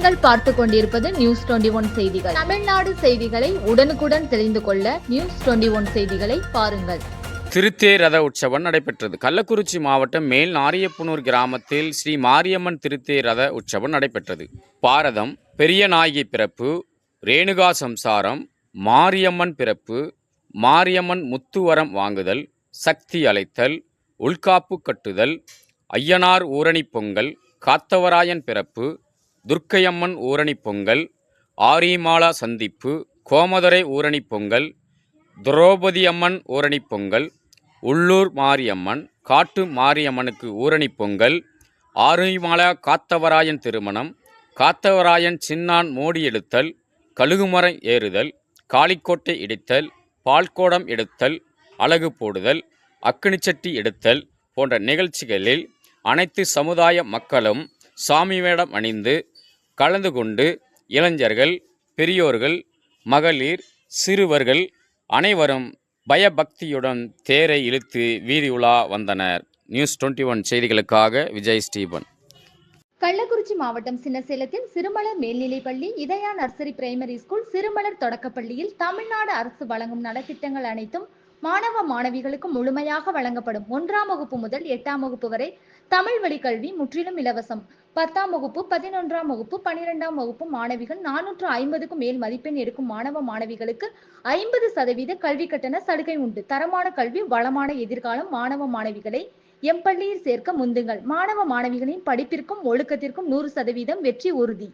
பார்த்து கொண்டிருப்பது news twenty one செய்திகள். தமிழ்நாடு செய்திகளை உடனுக்குடன் தெரிந்து கொள்ள நியூஸ் டுவெண்டி ஒன் செய்திகளை பாருங்கள். திருத்தேர் ரத உற்சவம் நடைபெற்றது. கள்ளக்குறிச்சி மாவட்டம் மேல் நாரியப்புனூர் கிராமத்தில் ஸ்ரீ மாரியம்மன் திருத்தேர் ரத உற்சவம் நடைபெற்றது. பாரதம் பெரிய நாயகி பிறப்பு ரேணுகா சம்சாரம் மாரியம்மன் பிறப்பு மாரியம்மன் முத்துவரம் வாங்குதல் சக்தி அழைத்தல் உள்காப்பு கட்டுதல் ஐயனார் ஊரணி பொங்கல் காத்தவராயன் பிறப்பு துர்க்கையம்மன் ஊரணி பொங்கல் ஆரியமாலா சந்திப்பு கோமதுரை ஊரணி பொங்கல் திரௌபதி அம்மன் ஊரணி பொங்கல் உள்ளூர் மாரியம்மன் காட்டு மாரியம்மனுக்கு ஊரணி பொங்கல் ஆரியமாலா காத்தவராயன் திருமணம் காத்தவராயன் சின்னான் மோடி எடுத்தல் கழுகுமரம் ஏறுதல் காளிக்கோட்டை இடித்தல் பால்கோடம் எடுத்தல் அலகு போடுதல் அக்கினிச்சட்டி எடுத்தல் போன்ற நிகழ்ச்சிகளில் அனைத்து சமுதாய மக்களும் சாமி வேடம் அணிந்து கலந்து கொண்டு இளைஞர்கள் பெரியோர்கள் மகளிர் சிறுவர்கள் அனைவரும் பயபக்தியுடன் தேரை இழுத்து வீதி உலா வந்தனர். நியூஸ் டுவெண்ட்டி ஒன் செய்திகளுக்காக விஜய் ஸ்டீபன் கள்ளக்குறிச்சி மாவட்டம் சின்னசேலத்தில் சிறுமலர் மேல்நிலைப்பள்ளி Idhaya nursery primary school Sirumalar தொடக்கப்பள்ளியில் தமிழ்நாடு அரசு வழங்கும் நலத்திட்டங்கள் அனைத்தும் மாணவ மாணவிகளுக்கு முழுமையாக வழங்கப்படும் ஒன்றாம் வகுப்பு முதல் எட்டாம் வகுப்பு வரை தமிழ் வழி கல்வி முற்றிலும் இலவசம். பத்தாம் வகுப்பு பதினொன்றாம் வகுப்பு பனிரெண்டாம் வகுப்பு மாணவிகள் நானூற்று ஐம்பதுக்கும் மேல் மதிப்பெண் எடுக்கும் மாணவ மாணவிகளுக்கு ஐம்பது சதவீத கல்வி கட்டண சலுகை உண்டு. தரமான கல்வி வளமான எதிர்காலம் மாணவ மாணவிகளை எம்பள்ளியில் சேர்க்க முந்துங்கள். மாணவ மாணவிகளின் படிப்பிற்கும் ஒழுக்கத்திற்கும் நூறு சதவீதம் வெற்றி உறுதி.